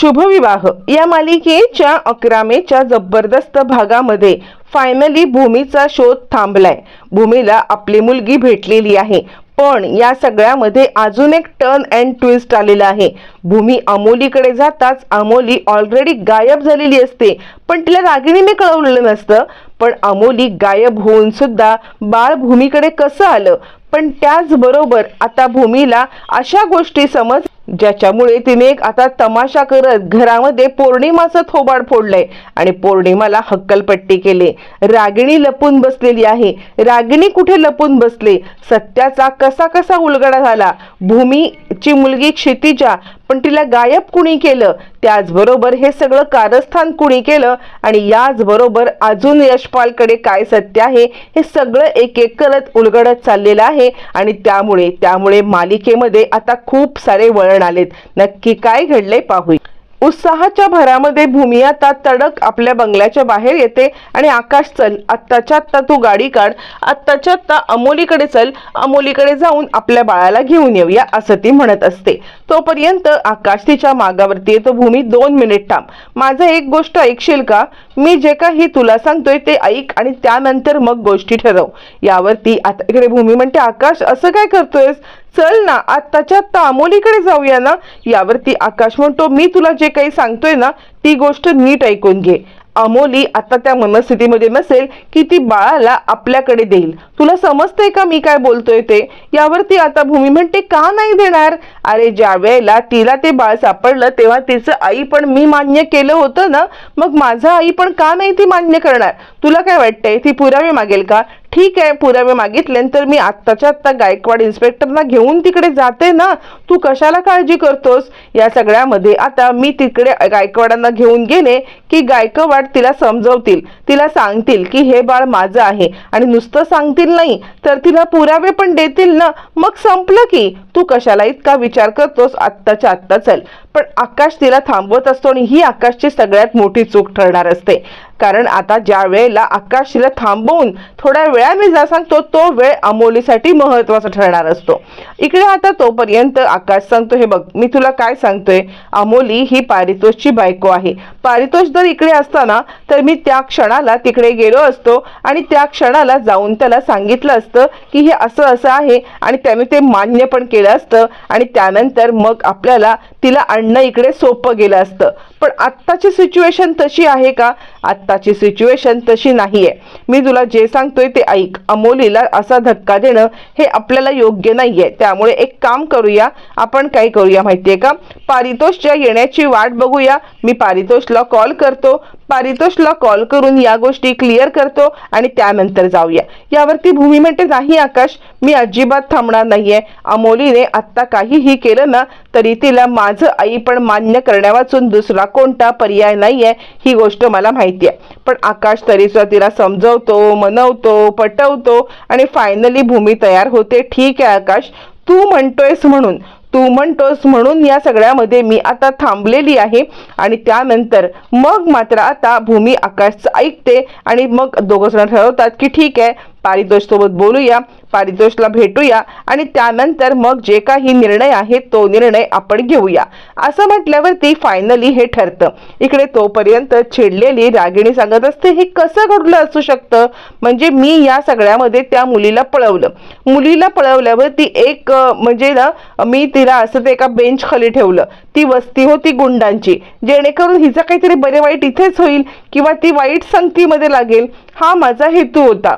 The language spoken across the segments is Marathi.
शुभविवाह. या मालिकेच्या अकरामेच्या जबरदस्त भागामध्ये फायनली भूमीचा शोध थांबलाय. भूमीला आपली मुलगी भेटलेली आहे. पण या सगळ्यामध्ये अजून एक टर्न अँड ट्विस्ट आलेला आहे. भूमी अमोलीकडे जाताच अमोली ऑलरेडी गायब झालेली असते. पण तिला रागिणीने कळवलेलं नसतं. पण अमोली गायब होऊन सुद्धा बाळ भूमीकडे कसं आलं? पण त्याचबरोबर आता भूमीला अशा गोष्टी समज ज्याच्यामुळे तिने एक आता तमाशा करत घरामध्ये पौर्णिमाचं थोबाड फोडलंय. आणि पौर्णिमाला हक्कलपट्टी केली. रागिणी लपून बसलेली आहे. रागिणी कुठे लपून बसले? सत्याचा कसा कसा उलगडा झाला? भूमी ची मुलगी क्षितिजा पण तिला गायब कुणी केलं? त्याचबरोबर हे सगळं कारस्थान कुणी केलं? आणि याचबरोबर अजून यशपालकडे काय सत्य आहे? हे सगळं एक एक करत उलगडत चाललेलं आहे. आणि त्यामुळे त्यामुळे मालिकेमध्ये आता खूप सारे वळण आलेत. नक्की काय घडलंय पाहूया. उत्साहाच्या भरामध्ये भूमी आता तडक आपल्या बंगल्याच्या बाहेर येते आणि आकाश चल आत्ताच्या आत्ता तू गाडी काढ आत्ताच्या आत्ता अमोलीकडे चल अमोलीकडे जाऊन आपल्या बाळाला घेऊन येऊया असं ती म्हणत असते. तोपर्यंत आकाश तिच्या मागावरती येतो भूमी दोन मिनिट थांब. माझं एक गोष्ट ऐकशील का? मी जे काही तुला सांगतोय ते ऐक आणि त्यानंतर मग गोष्टी ठरव. यावरती आता इकडे भूमी म्हणते आकाश असं काय करतोयस? चल ना आत्ताच्या आत्ता अमोलीकडे जाऊया ना. यावरती आकाश म्हणतो मी तुला जे काही सांगतोय ना ती गोष्ट नीट ऐकून घे. अमोली आता त्या मनस्थितीमध्ये नसेल की ती बाळाला आपल्याकडे देईल. तुला समजतंय का मी काय बोलतोय ते? यावरती आता भूमी म्हणते का नाही देणार? अरे ज्या वेळेला तिला ते बाळ सापडलं तेव्हा तिचं आई पण मी मान्य केलं होतं ना. मग माझं आई पण का नाही ती मान्य करणार? तुला काय वाटतंय? ती पुरावे मागेल का? ठीक आहे पुरावे मागितले तर मी आत्ताच्या आत्ता गायकवाड इन्स्पेक्टरना घेऊन तिकडे जाते ना. तू कशाला काळजी करतोस? या सगळ्यामध्ये आता मी तिकडे गायकवाडांना घेऊन गेले की गायकवाड तिला समजवतील तिला सांगतील की हे बाळ माझं आहे आणि नुसतं सांगतील नाही तर तिला पुरावे पण देतील ना. मग संपलं की. तू कशाला इतका विचार करतोस? आत्ताच्या आत्ता चल. पण आकाश तिला थांबवत असतो आणि ही आकाशची सगळ्यात मोठी चूक ठरणार असते. कारण आता ज्या वेळेला आकाश तिला थांबवून थोड्या वेळाने जा सांगतो तो वेळ अमोलीसाठी महत्त्वाचा ठरणार असतो. इकडे आता तोपर्यंत आकाश सांगतो हे बघ मी तुला काय सांगतोय? अमोली ही पारितोषची बायको आहे. पारितोष जर इकडे असताना तर मी त्या क्षणाला तिकडे गेलो असतो आणि त्या क्षणाला जाऊन त्याला सांगितलं असतं की हे असं असं आहे आणि त्याने ते मान्य पण केलं असतं आणि त्यानंतर मग आपल्याला तिला म्हणणं इकडे सोपं गेलं असतं. पण आत्ताची सिच्युएशन तशी आहे का? आत्ताची सिच्युएशन तशी नाहीये. मी तुला जे सांगतोय ते ऐक. अमोलीला असा धक्का देणं हे आपल्याला योग्य नाहीये. त्यामुळे एक काम करूया. आपण काय करूया माहितीये का? पारितोषच्या येण्याची वाट बघूया. मी पारितोषला कॉल करतो. पारितोषला कॉल करून या गोष्टी क्लिअर करतो आणि त्यानंतर जाऊया. यावरती भूमी म्हणते नाही आकाश मी अजिबात थांबणार नाहीये. अमोलीने आत्ता काहीही केलं ना तरी तिला माझं आई पण मान्य करण्यावाचून दुसरा कोणता पर्याय नाहीये ही गोष्ट मला माहिती आहे पण आकाश तरी तिला समजवतो मनवतो पटवतो आणि फायनली भूमी तयार होते. ठीक आहे आकाश तू म्हणतोयस म्हणून. तू म्हणतोस म्हणून या सगळ्यामध्ये मी आता थांबलेली आहे. आणि त्यानंतर मग मात्र आता भूमी आकाशचं ऐकते आणि मग दोघं जण ठरवतात की ठीक आहे पारितोष सोबत बोलूया पारितोषला भेटूया आणि त्यानंतर मग जे काही निर्णय आहे तो निर्णय आपण घेऊया. असं म्हटल्यावरती फायनली हे ठरतं. इकडे तोपर्यंत चिडलेली रागिणी सांगत असते हे कसं घडलं असू शकतं? म्हणजे मी या सगळ्यामध्ये त्या मुलीला पळवलं. मुलीला पळवल्यावरती एक म्हणजे ना मी तिला असं ते एका बेंच खाली ठेवलं. ती वस्ती होती गुंडांची. जेणेकरून हिचं काहीतरी बरे वाईट इथेच होईल किंवा ती वाईट संगतीमध्ये लागेल. हा माझा हेतू होता.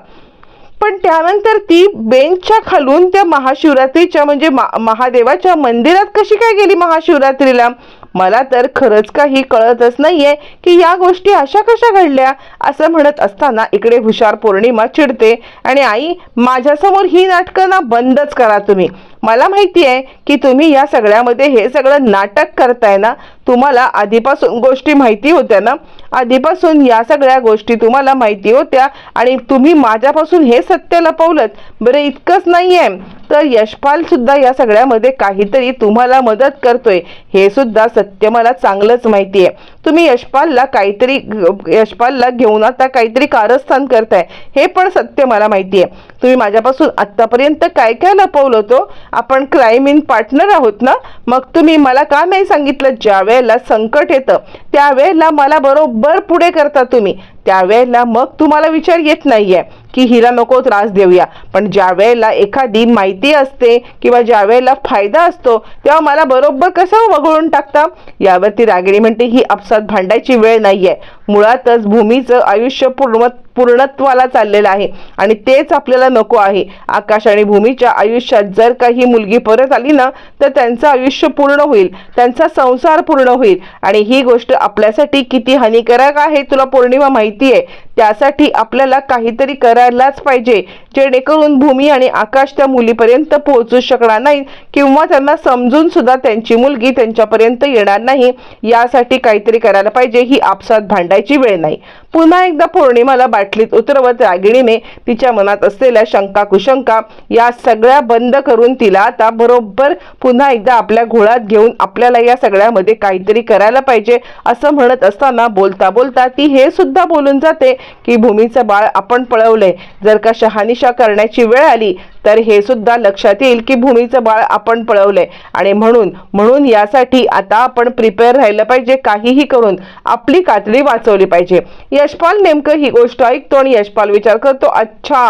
पण त्यानंतर ती बेंचच्या खालून त्या महाशिवरात्रीच्या म्हणजे मा- महादेवाच्या मंदिरात कशी काय गेली महाशिवरात्रीला? मला तर खरंच काही कळतच नाहीये की या गोष्टी अशा कशा घडल्या असं म्हणत असताना इकडे हुशार पौर्णिमा चिडते आणि आई माझ्यासमोर ही नाटकं ना बंदच करा तुम्ही. मला माहिती आहे की तुम्ही या सगळ्यामध्ये हे सगळं नाटक करताय ना तुम्हाला आधीपासून गोष्टी माहिती होत्या ना आधीपासून या सगळ्या गोष्टी तुम्हाला माहिती होत्या आणि तुम्ही माझ्यापासून हे सत्य लपवलं बरं इतकंच नाही आहे तर यशपाल सुद्धा या सगळ्यामध्ये काहीतरी तुम्हाला मदत करतोय. हे सुद्धा सत्य मला चांगलंच माहिती आहे तुम्ही यशपालला काहीतरी यशपालला घेऊन आता काहीतरी कारस्थान करताय. हे पण सत्य मला माहिती आहे तुम्ही माझ्यापासून आत्तापर्यंत काय काय लपवलं होतो? आपण क्राईम इन पार्टनर आहोत ना? मग तुम्ही मला का नाही सांगितलं? ज्या वेळेला संकट येतं त्यावेळेला मला बरोबर पुढे करता तुम्ही. त्यावेळेला मग तुम्हाला विचार येत नाहीये. की हिला नको त्रास देऊया. पण ज्या वेळेला एखादी माहिती असते किंवा ज्या वेळेला फायदा असतो तेव्हा मला बरोबर कसं वगळून टाकता? यावरती रागिणी म्हणते ही आपसात भांडायची वेळ नाहीये. मुळातच भूमीचं आयुष्य पूर्ण पूर्णत्वाला चाललेलं आहे आणि तेच आपल्याला नको आहे. आकाश आणि भूमीच्या आयुष्यात जर काही मुलगी परत आली ना तर त्यांचं आयुष्य पूर्ण होईल. त्यांचा संसार पूर्ण होईल. आणि ही गोष्ट आपल्यासाठी किती हानिकारक आहे तुला पौर्णिमा माहिती आहे त्यासाठी आपल्याला काहीतरी करायलाच पाहिजे जेणेकरून भूमी आणि आकाश त्या मुलीपर्यंत पोहोचू शकणार नाही किंवा त्यांना समजून सुद्धा त्यांची मुलगी त्यांच्यापर्यंत येणार नाही. यासाठी काहीतरी करायला पाहिजे ही आपसात भांडायची वेळ नाही. पुन्हा एकदा पौर्णिमाला बाटलीत उतरवत रागिणीने तिच्या मनात असलेल्या शंका कुशंका या सगळ्या बंद करून तिला आता बरोबर पुन्हा एकदा आपल्या घोळात घेऊन आपल्याला या सगळ्यामध्ये काहीतरी करायला पाहिजे असं म्हणत असताना बोलता बोलता ती हे सुद्धा बोलून जाते की भूमीचं बाळ आपण पळवलंय जर का शहानिशा करण्याची वेळ आली तर हे सुद्धा लक्षात येईल की भूमीचं बाळ आपण पळवलंय. आणि म्हणून म्हणून यासाठी आता आपण प्रिपेअर राहिलं पाहिजे काहीही करून आपली कातडी वाचवली पाहिजे. यशपाल नेमकं ही गोष्ट ऐकतो आणि यशपाल विचार करतो अच्छा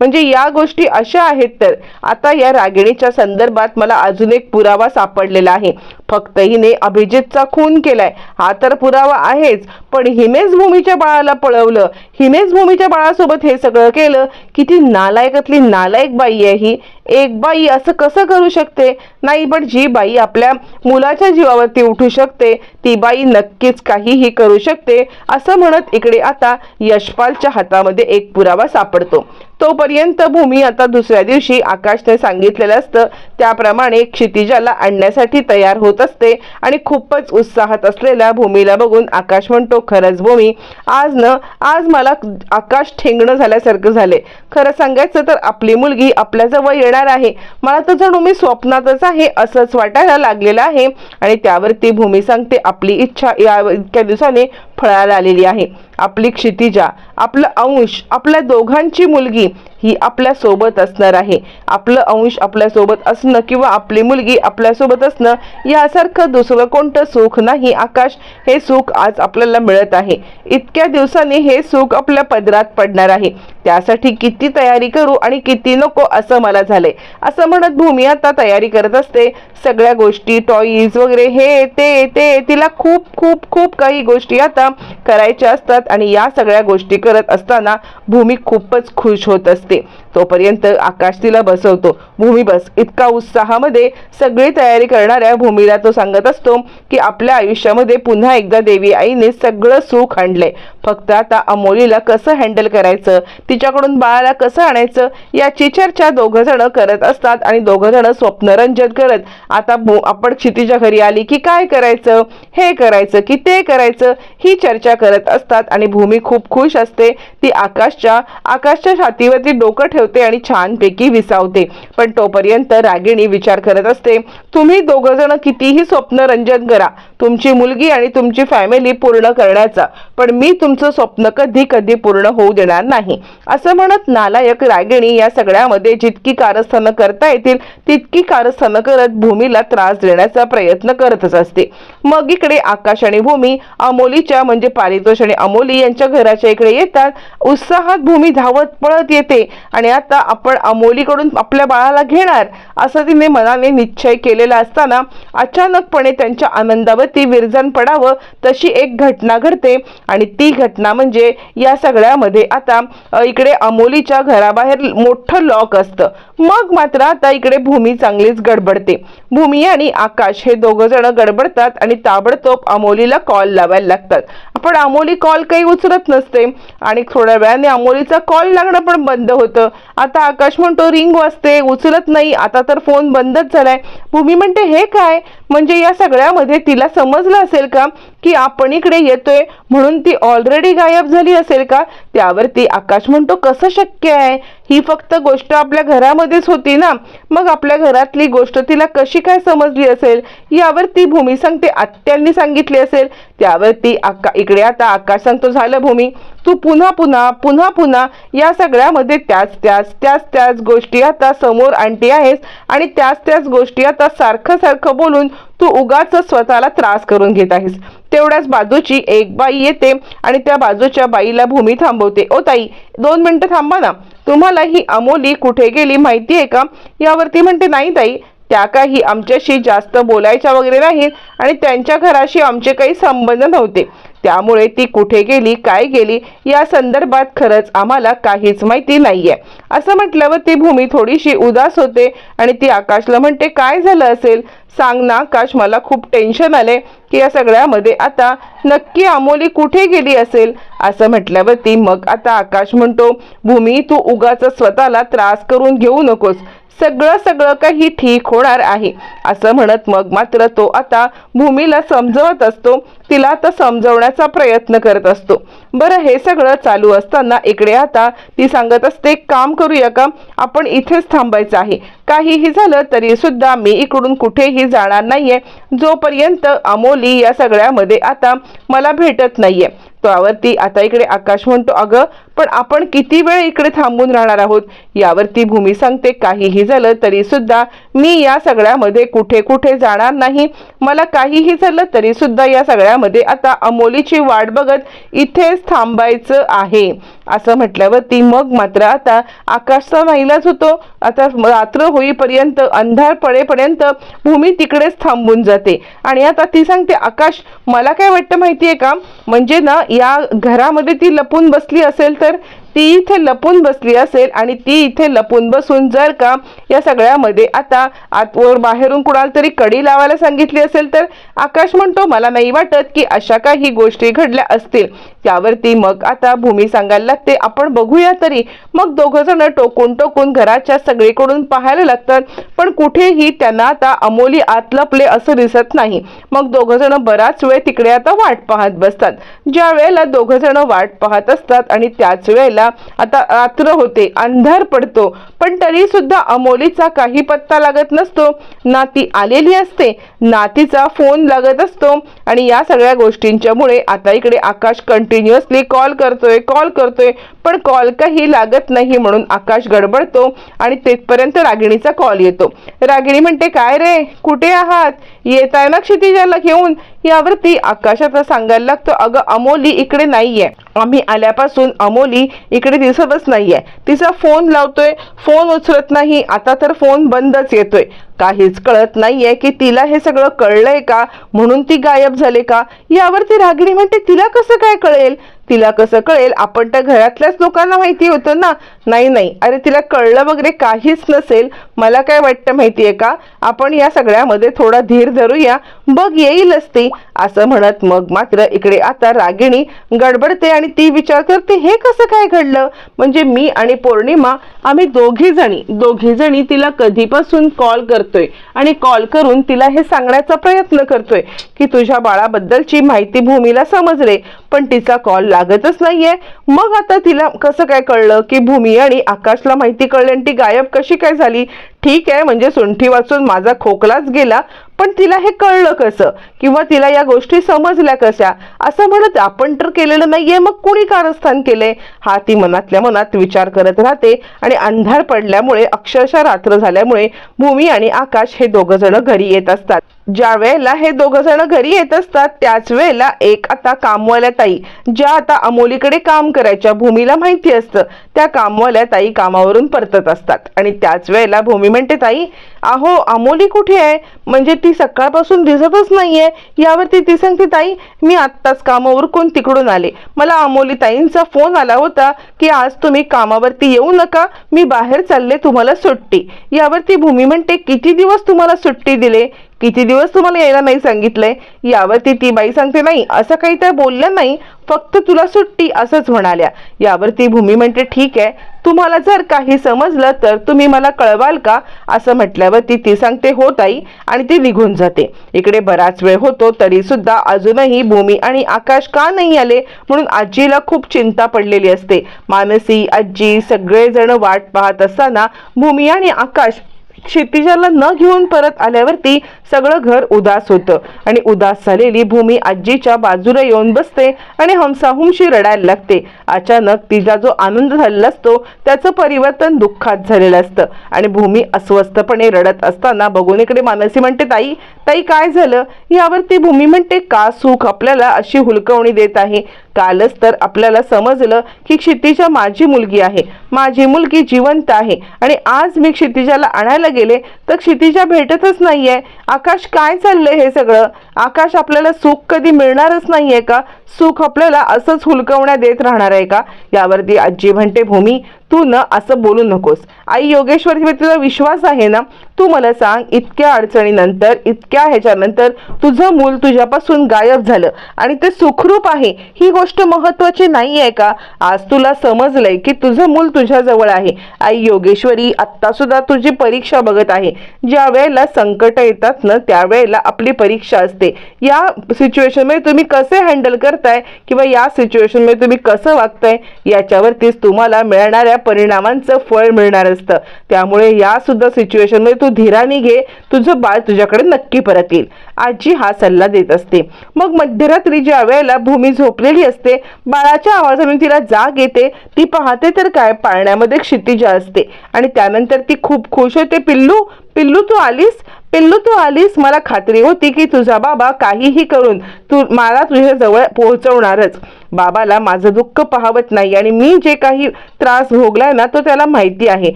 म्हणजे या गोष्टी अशा आहेत तर आता या रागिणीच्या संदर्भात मला अजून एक पुरावा सापडलेला आहे. फक्त हिने अभिजितचा खून केलाय. हा तर पुरावा आहेच पण हिनेच भूमीच्या बाळाला पळवलं. हिनेच भूमीच्या बाळासोबत हे सगळं केलं. किती नालायकातली नालायक बाई आहे ही एक बाई असं कसं करू शकते? नाही पण जी बाई आपल्या मुलाच्या जीवावरती उठू शकते ती बाई नक्कीच काहीही करू शकते असं म्हणत इकडे आता यशपालच्या हातामध्ये एक पुरावा सापडतो. तोपर्यंत भूमी आता दुसऱ्या दिवशी आकाशने सांगितलेलं असतं. त्याप्रमाणे क्षितिजाला आणण्यासाठी तयार होत असते आणि खूपच उत्साहात असलेल्या भूमीला बघून आकाश म्हणतो खरंच भूमी आज न आज मला आकाश ठेंगणं झाल्यासारखं झाले खरं सांगायचं तर आपली मुलगी आपल्याजवळ येणार आहे. मला तर जणू मी स्वप्नातच आहे असंच वाटायला लागलेलं आहे. आणि त्यावरती भूमी सांगते आपली इच्छा या इतक्या दिवसाने फळाला आलेली आहे. आपली क्षितिजा आपलं अंश आपल्या दोघांची मुलगी ही आपल्यासोबत असणार आहे. आपलं अंश आपल्यासोबत असणं किंवा आपली मुलगी आपल्यासोबत असणं यासारखं दुसरं कोणतं सुख नाही. आकाश हे सुख आज आपल्याला मिळत आहे. इतक्या दिवसांनी हे सुख आपल्या पदरात पडणार आहे. त्यासाठी किती तयारी करू आणि किती नको असं मला झालंय. असं म्हणत भूमी आता तयारी करत असते. सगळ्या गोष्टी टॉईज वगैरे हे ते ते तिला खूप खूप खूप काही गोष्टी आता करायच्या असतात आणि या सगळ्या गोष्टी करत असताना भूमी खूपच खुश होत असते. तोपर्यंत आकाश तिला बसवतो. भूमी बस इतका उत्साहामध्ये सगळी तयारी करणाऱ्या भूमीला तो सांगत असतो की आपल्या आयुष्यामध्ये पुन्हा एकदा देवी आईने सगळं सुख आणलंय. फक्त आता अमोलीला कसं हँडल करायचं? तिच्याकडून बाळाला कसं आणायचं? याची चर्चा दोघं जण करत असतात आणि दोघं जण स्वप्नरंजन करत. आता भू आपण क्षितिच्या घरी आली की काय करायचं? हे करायचं की ते करायचं? ही चर्चा करत असतात आणि भूमी खूप खुश असते. ती आकाशच्या आकाशच्या छातीवरती डोकं ठेवते आणि छानपैकी विसावते. पण तोपर्यंत रागिणी विचार करत असते तुम्ही दोघं जण कितीही स्वप्नरंजन करा. तुमची मुलगी आणि तुमची फॅमिली पूर्ण करण्याचा. पण मी तुमचं स्वप्न कधी कधी पूर्ण होऊ देणार नाही. असं म्हणत नालायक रागिणी या सगळ्यामध्ये जितकी कारस्थानं करता येतील तितकी कारस्थानं करत भूमीला त्रास देण्याचा प्रयत्न करतच असते. मग इकडे आकाश आणि भूमी अमोलीच्या म्हणजे पारितोष आणि अमोली यांच्या घराच्या इकडे येतात. उत्साहात भूमी धावत पळत येते आणि आता आपण अमोलीकडून आपल्या बाळाला घेणार असं तिने मनाने निश्चय केलेला असताना अचानकपणे त्यांच्या आनंदावरती विरजन पडावं तशी एक घटना घडते. आणि ती घटना म्हणजे या सगळ्यामध्ये आता इकडे अमोलीच्या घराबाहेर मोठं लॉक असतं. मग मात्र आता इकडे भूमी चांगलीच गडबडते. भूमी आणि आकाश हे दोघं जण गडबडतात आणि ताबडतोब अमोलीला कॉल लावायला लागतात. पण अमोली कॉल काही उचलत नसते. आणि थोड्या वेळाने अमोलीचा कॉल लागणं पण बंद होतं. आता आकाश म्हणतो रिंग वाजते उचलत नाही आता तर फोन बंदच झालाय. भूमी म्हणते हे काय? म्हणजे या सगळ्यामध्ये तिला समजलं असेल का? की आपण इकडे येतोय म्हणून ती ऑलरेडी गायब झाली असेल का? त्यावरती आकाश म्हणतो कसं शक्य आहे? ही फक्त गोष्ट आपल्या घरामध्येच होती ना? मग आपल्या घरातली गोष्ट तिला कशी काय समजली असेल? यावरती भूमी सांगते आत्यांनी सांगितली असेल. त्यावरती आका इकडे आता आकाश सांगतो झालं भूमी तू पुन्हा पुन्हा पुन्हा पुन्हा या सगळ्यामध्ये त्याच त्याच त्याच त्याच गोष्टी आता समोर आणते आहेस आणि त्याच त्याच गोष्टी आता सारखं सारखं बोलून तू उगाच स्वतःला त्रास करून घेत आहेस. तेवढ्याच बाजूची एक बाई येते आणि त्या बाजूच्या बाईला भूमी थांबवते. ओ ताई दोन मिनिटं थांबा ना. तुम्हाला ही अमोली कुठे गेली माहिती आहे का? यावरती म्हणते नाही ताई त्या काही आमच्याशी जास्त बोलायच्या वगैरे नाहीत आणि त्यांच्या घराशी आमचे काही संबंध नव्हते. त्यामुळे ती कुठे गेली काय गेली या संदर्भात खरंच आम्हाला काहीच माहिती नाहीये. असं म्हटल्यावर ती भूमी थोडीशी उदास होते आणि ती आकाशला म्हणते काय झालं असेल? सांग ना आकाश मला खूप टेन्शन आले की या सगळ्यामध्ये आता नक्की अमोली कुठे गेली असेल? असं म्हटल्यावरती मग आता आकाश म्हणतो भूमी तू उगाच स्वतःला त्रास करून घेऊ नकोस. सगळं सगळं काही ठीक होणार आहे. असं म्हणत मग मात्र तो आता भूमीला समजवत असतो. तिला आता समजवण्याचा प्रयत्न करत असतो. बरं हे सगळं चालू असताना इकडे आता ती सांगत असते काम करूया का? आपण इथेच थांबायचं आहे. काहीही झालं तरी सुद्धा मी इकडून कुठेही जाणार नाहीये. जोपर्यंत अमोली या सगळ्यामध्ये आता मला भेटत नाहीये. त्यावरती आता इकडे आकाश म्हणतो अगं पण आपण किती वेळ इकडे थांबून राहणार आहोत? यावरती भूमी सांगते काहीही झालं तरी सुद्धा मी या सगळ्यामध्ये कुठे कुठे जाणार नाही. मला काहीही झालं तरी सुद्धा या सगळ्यामध्ये आता अमोलीची वाट बघत इथेच थांबायचं आहे. असं म्हटल्यावरती मग मात्र आता आकाशचा नाईलाज होतो. आता रात्र होईपर्यंत अंधार पडेपर्यंत भूमी तिकडेच थांबून जाते. आणि आता ती सांगते आकाश मला काय वाटतं माहिती आहे का? म्हणजे ना या घरामध्ये ती लपून बसली असेल तर ती इथे लपून बसली असेल आणि ती इथे लपून बसून जर का या सगळ्यामध्ये आता आतवर बाहेरून कुणाला तरी कडी लावायला सांगितली असेल तर आकाश म्हणतो मला नाही वाटत की अशा काही गोष्टी घडल्या असतील. त्यावरती मग आता भूमी सांगायला लागते आपण बघूया तरी. मग दोघं जण टोकून टोकून घराच्या सगळीकडून पाहायला लागतात पण कुठेही त्यांना आता अमोली आत लपले असं दिसत नाही. मग दोघं जण बराच वेळ तिकडे आता वाट पाहत बसतात. ज्या वेळेला दोघं जण वाट पाहत असतात आणि त्याच वेळेला आता रात्र होते अंधार पडतो. पण तरी सुद्धा अमोलीचा काही पत्ता लागत नसतो. नाती आलेली असते नातीचा फोन लागत असतो. आणि या सगळ्या गोष्टींच्यामुळे आता इकडे आकाश कंटिन्युअसली कॉल करतोय कॉल करतोय. पण कॉल काही लागत नाही म्हणून आकाश गडबडतो आणि तिथपर्यंत रागिणीचा कॉल येतो. रागिणी म्हणते काय रे? कुठे आहात? येत आहे ना क्षितिजाला घेऊन? यावरती आकाशाचा सांगायला लागतो अगं अमोली इकडे नाहीये. आम्ही आल्यापासून अमोली इकडे दिसतच नाहीये. तिचा फोन लावतोय फोन उचलत नाही. आता तर फोन बंदच येतोय. काहीच कळत नाहीये की तिला हे सगळं कळलंय का? म्हणून ती गायब झाले का? यावरती रागिणी म्हणते तिला कसं काय कळेल? तिला कसं कळेल? आपण तर घरातल्याच लोकांना माहिती होतं ना? नाही नाही. अरे तिला कळलं वगैरे काहीच नसेल. मला काय वाटतं माहितीये का? आपण या सगळ्यामध्ये थोडा धीर धरूया. बघ येईलच ती. असं म्हणत मग मात्र इकडे आता रागिणी गडबडते आणि ती विचार करते हे कसं काय घडलं? म्हणजे मी आणि पौर्णिमा आम्ही दोघी जणी दोघी जणी तिला कधीपासून कॉल करतो करतोय आणि कॉल करून तिला हे सांगण्याचा प्रयत्न करतोय की तुझ्या बाळाबद्दलची माहिती भूमीला समजले पण तिचा कॉल लागतच नाहीये. मग आता तिला कसं काय कळलं की भूमी आणि आकाशला माहिती कळली आणि ती गायब कशी काय झाली? ठीक आहे म्हणजे सुंठी वाचून माझा खोकलाच गेला पण तिला हे कळलं कसं? किंवा तिला या गोष्टी समजल्या कशा? असं म्हणत आपण तर केलेलं नाहीये मग कुणी कारस्थान केले हा ती मनातल्या मनात विचार करत राहते आणि अंधार पडल्यामुळे अक्षरशः रात्र झाल्यामुळे भूमी आणि आकाश हे दोघं जण घरी येत असतात. ज्या वेळेला हे दोघं जण घरी येत असतात त्याच वेळेला एक आता कामवाल्या ताई ज्या आता अमोलीकडे काम करायच्या भूमीला माहिती असतं त्या कामवाल्या ताई कामावरून परतत असतात. आणि त्याच वेळेला भूमी म्हणते ताई अहो अमोली कुठे आहे? म्हणजे ती सकाळपासून दिसतच नाहीये. यावरती ती सांगते ताई मी आत्ताच कामावर कोण तिकडून आले? मला अमोली ताईंचा फोन आला होता की आज तुम्ही कामावरती येऊ नका. मी बाहेर चालले तुम्हाला सुट्टी. यावरती भूमी म्हणते किती दिवस तुम्हाला सुट्टी दिले? किती दिवस तुम्हाला यायला नाही सांगितलंय? यावरती ती बाई सांगते नाही असं काही तर बोलल्या नाही फक्त तुला सुट्टी असंच म्हणाल्या. यावरती भूमी म्हणते ठीक आहे तुम्हाला जर काही समजलं तर तुम्ही मला कळवाल का? असं म्हटल्यावरती ती सांगते हो ताई आणि ती निघून जाते. इकडे बराच वेळ होतो तरी सुद्धा अजूनही भूमी आणि आकाश का नाही आले? म्हणून आजीला खूप चिंता पडलेली असते. मानसी आजी सगळेजण वाट पाहत असताना भूमी आणि आकाश क्षितिजाला न घेऊन परत आल्यावरती सगळं घर उदास होतं. आणि उदास झालेली भूमी आजीच्या बाजूला येऊन बसते आणि हमसाहुमशी रडायला लागते. अचानक तिचा जो आनंद झालेला असतो त्याचं परिवर्तन दुःखात झालेलं असतं. आणि भूमी अस्वस्थपणे रडत असताना बघून इकडे मानसी म्हणते ताई ताई काय झालं? यावरती भूमी म्हणते का सुख आपल्याला अशी हुलकवणी देत आहे? कालच तर आपल्याला समजलं की क्षितिजा माझी मुलगी आहे. माझी मुलगी जिवंत आहे. आणि आज मी क्षितिजाला आणायला गेले तर क्षितिजा भेटतच नाहीये. आकाश काय चाललंय हे सगळं? आकाश आपल्याला सुख कधी मिळणारच नाहीये का? सुख आपल्याला असंच हुलकवण्या देत राहणार आहे का? यावरती आजी म्हणते भूमी तू न असं बोलू नकोस. आई योगेश्वरीवर तुझा विश्वास आहे ना तू मला सांग इतक्या अडचणीनंतर इतक्या ह्याच्यानंतर तुझं मूल तुझ्यापासून गायब झालं आणि ते सुखरूप आहे. ही गोष्ट महत्वाची नाही आहे का? आज तुला समजलंय की तुझं मूल तुझ्याजवळ आहे. आई योगेश्वरी आत्ता सुद्धा तुझी परीक्षा बघत आहे. ज्या वेळेला संकट येतात ना त्यावेळेला आपली परीक्षा असते. या सिच्युएशनमध्ये तुम्ही कसे हँडल करताय? किंवा या सिच्युएशनमध्ये तुम्ही कसं वागताय? याच्यावरतीच तुम्हाला मिळणाऱ्या परिणामांचं फळ मिळणार असतं. त्यामुळे या सुद्धा सिच्युएशनमध्ये तू धीराने घे. तुझं बाळ तुझ्याकडे नक्की परत येईल आजी हा सल्ला देत असते. मग मध्यरात्री ज्या वेळेला भूमी झोपलेली असते बाळाच्या आवाजाने तिला जाग येते. ती पाहते तर काय पाळण्यामध्ये क्षितिजा असते. आणि त्यानंतर ती खूप खुश होते. पिल्लू पिल्लू तू आलीस? पिल्लू तू आलीस? मला खात्री होती की तुझा बाबा काहीही करून तू मला तुझ्या जवळ पोहोचवणारच. बाबाला माझं दुःख पाहवत नाही आणि मी जे काही त्रास भोगलाय ना तो त्याला माहिती आहे.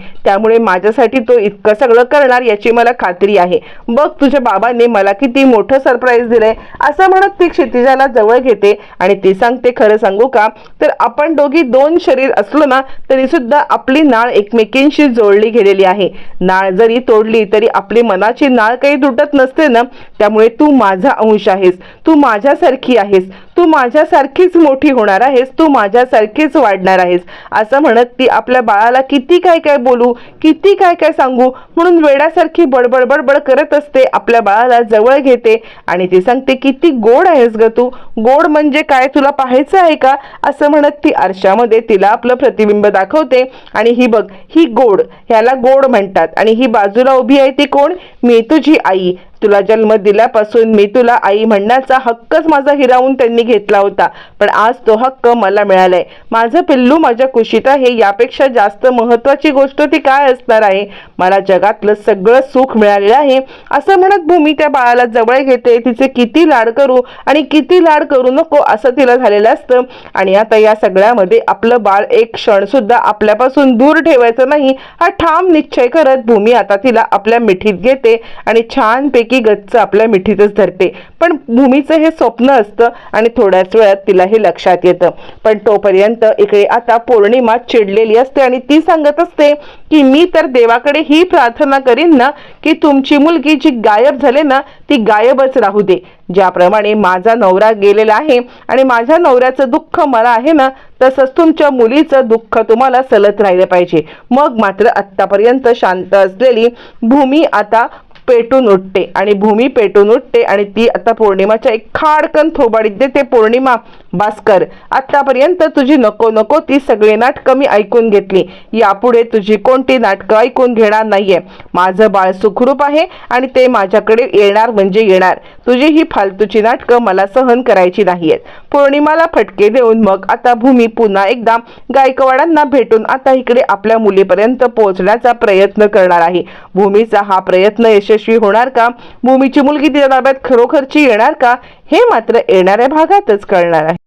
त्यामुळे माझ्यासाठी तो इतकं सगळं करणार याची मला खात्री आहे. बघ तुझ्या बाबाने मला किती मोठं सरप्राईज दिलंय. असं म्हणत ती क्षितिजाला जवळ घेते आणि ती सांगते खरं सांगू का? तर आपण दोघी दोन शरीर असलो ना तरी सुद्धा आपली नाळ एकमेकींशी जोडली गेलेली आहे. नाळ जरी तोडली तरी आपली मनाची नाळ काही तुटत नसते ना. त्यामुळे तू माझा अंश आहेस. तू माझ्यासारखी आहेस. तू माझ्यासारखीच मोठी होणार आहेस तू माझ्यासारखीच वाढणार आहेस. असं म्हणत ती आपल्या बाळाला किती काय काय बोलू किती काय काय सांगू म्हणून वेड्यासारखी बडबड बडबड करत असते आपल्या बाळाला जवळ घेते आणि ती सांगते किती गोड आहेस ग तू गोड म्हणजे काय तुला पाहायचं आहे का? असं म्हणत ती आरशामध्ये तिला आपलं प्रतिबिंब दाखवते आणि ही बघ ही गोड ह्याला गोड म्हणतात आणि ही बाजूला उभी आहे ती कोण? मी तुझी आई. तुला जन्म दिल्यापासून मी तुला आई म्हणण्याचा हक्कच माझा हिरावून त्यांनी घेतला होता. पण आज तो हक्क मला मिळालाय. माझं पिल्लू माझ्या कुशीत आहे. यापेक्षा जास्त महत्वाची गोष्ट ती काय असणार आहे? मला जगातलं सगळं सुख मिळालेलं आहे. असं म्हणत भूमी त्या बाळाला जवळ घेते. तिचे किती लाड करू आणि किती लाड करू नको असं तिला झालेलं असतं. आणि आता या सगळ्यामध्ये आपलं बाळ एक क्षण सुद्धा आपल्यापासून दूर ठेवायचं नाही. हा ठाम निश्चय करत भूमी आता तिला आपल्या मिठीत घेते आणि छानपैकी गच्च आपल्या मिठीतच धरते. पण भूमीचं हे स्वप्न असतं आणि थोड्याच वेळात तिला हे लक्षात येतं. पण तोपर्यंत इकडे आता पौर्णिमा चिडलेली असते आणि ती सांगत असते की मी तर देवाकडे ही प्रार्थना करीन ना की तुमची मुलगी जी गायब झाले ना ती गायबच राहू दे. ज्याप्रमाणे माझा नवरा गेलेला आहे आणि माझ्या नवऱ्याचं दुःख मला आहे ना तसंच तुमच्या मुलीचं दुःख तुम्हाला सलत राहिलं पाहिजे. मग मात्र आत्तापर्यंत शांत असलेली भूमी आता पेटून उठते आणि भूमी पेटून उठते आणि ती आता पौर्णिमाच्या एक खाडकन थोबाडीत देते पौर्णिमा भास्कर आतापर्यंत तुझी नको नको ती सगळी नाटकं मी ऐकून घेतली. यापुढे तुझी कोणती नाटकं ऐकून घेणार नाहीये. माझं बाळ सुखरूप आहे आणि ते माझ्याकडे येणार म्हणजे येणार. तुझी ही फालतूची नाटकं मला सहन करायची नाहीयेत. पौर्णिमाला फटके देऊन मग आता भूमी पुन्हा एकदा गायकवाडांना भेटून आता इकडे आपल्या मुलीपर्यंत पोहोचण्याचा प्रयत्न करणार आहे. भूमीचा हा प्रयत्न यशस्वी होणार का? भूमीची मुलगी तिच्या ताब्यात खरोखरची येणार का? हे मात्र येणाऱ्या भागातच कळणार आहे.